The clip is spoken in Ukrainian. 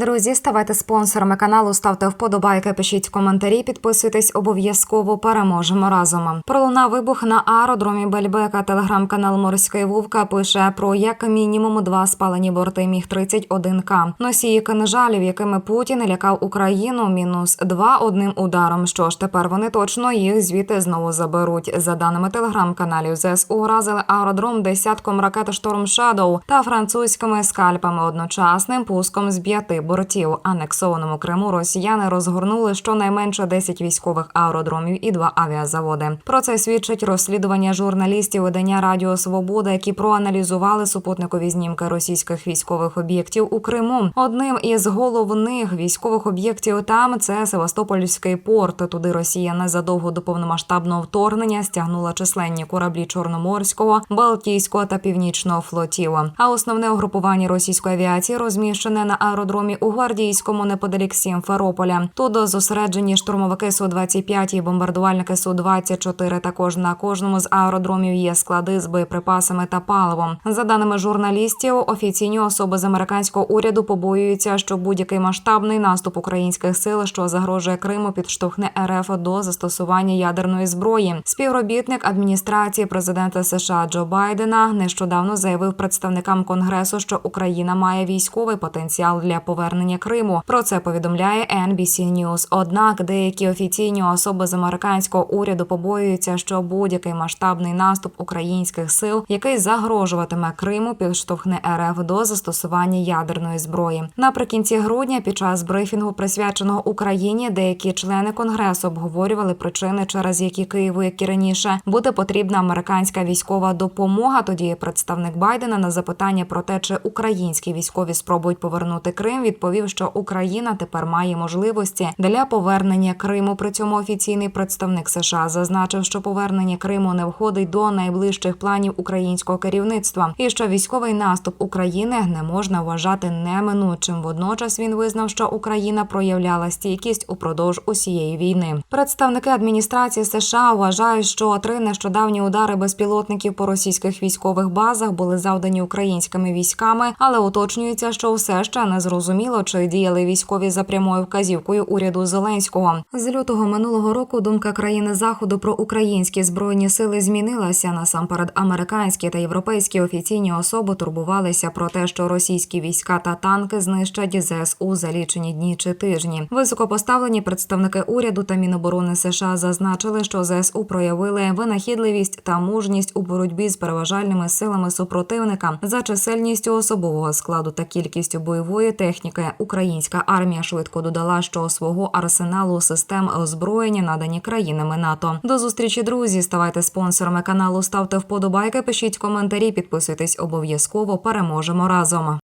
Друзі, ставайте спонсорами каналу, ставте вподобайки, пишіть коментарі, підписуйтесь обов'язково. Переможемо разом. Пролунав вибух на аеродромі Бельбека. Телеграм-канал Морський Вовка пише про як мінімум два спалені борти міг 31 к Носії кинжалів, якими Путін лякав Україну. Мінус два одним ударом. Що ж тепер вони точно їх звідти знову заберуть. За даними телеграм-каналів, ЗСУ уразили аеродром десятком ракет Шторм Шадоу та французькими скальпами одночасним пуском з п'яти бортів. Анексованому Криму росіяни розгорнули щонайменше 10 військових аеродромів і два авіазаводи. Про це свідчить розслідування журналістів видання Радіо Свобода, які проаналізували супутникові знімки російських військових об'єктів у Криму. Одним із головних військових об'єктів там це Севастопольський порт. Туди Росія незадовго до повномасштабного вторгнення стягнула численні кораблі Чорноморського, Балтійського та Північного флотів. А основне угрупування російської авіації розміщене на аеродромі у Гвардійському неподалік Сімферополя. Тут зосереджені штурмовики су 25 і бомбардувальники су 24 Також на кожному з аеродромів є склади з боєприпасами та паливом. За даними журналістів, офіційні особи з американського уряду побоюються, що будь-який масштабний наступ українських сил, що загрожує Криму, підштовхне РФ до застосування ядерної зброї. Співробітник адміністрації президента США Джо Байдена нещодавно заявив представникам конгресу, що Україна має військовий потенціал для повернення Криму. Про це повідомляє NBC News. Однак деякі офіційні особи з американського уряду побоюються, що будь-який масштабний наступ українських сил, який загрожуватиме Криму, підштовхне РФ до застосування ядерної зброї. Наприкінці грудня, під час брифінгу, присвяченого Україні, деякі члени конгресу обговорювали причини, через які Києву, як і раніше, буде потрібна американська військова допомога. Тоді представник Байдена на запитання про те, чи українські військові спробують повернути Крим, відповів, що Україна тепер має можливості для повернення Криму. При цьому офіційний представник США зазначив, що повернення Криму не входить до найближчих планів українського керівництва, і що військовий наступ України не можна вважати неминучим. Водночас він визнав, що Україна проявляла стійкість упродовж усієї війни. Представники адміністрації США вважають, що три нещодавні удари безпілотників по російських військових базах були завдані українськими військами, але уточнюється, що все ще не зрозуміло, чи діяли військові за прямою вказівкою уряду Зеленського. З лютого минулого року думка країни заходу про українські збройні сили змінилася. Насамперед, американські та європейські офіційні особи турбувалися про те, що російські війська та танки знищать ЗСУ за лічені дні чи тижні. Високопоставлені представники уряду та Міноборони США зазначили, що ЗСУ проявили винахідливість та мужність у боротьбі з переважальними силами супротивника за чисельністю особового складу та кількістю бойової техніки. Українська армія швидко додала, що свого арсеналу систем озброєння надані країнами НАТО. До зустрічі, друзі. Ставайте спонсорами каналу, ставте вподобайки, пишіть коментарі, підписуйтесь обов'язково. Переможемо разом.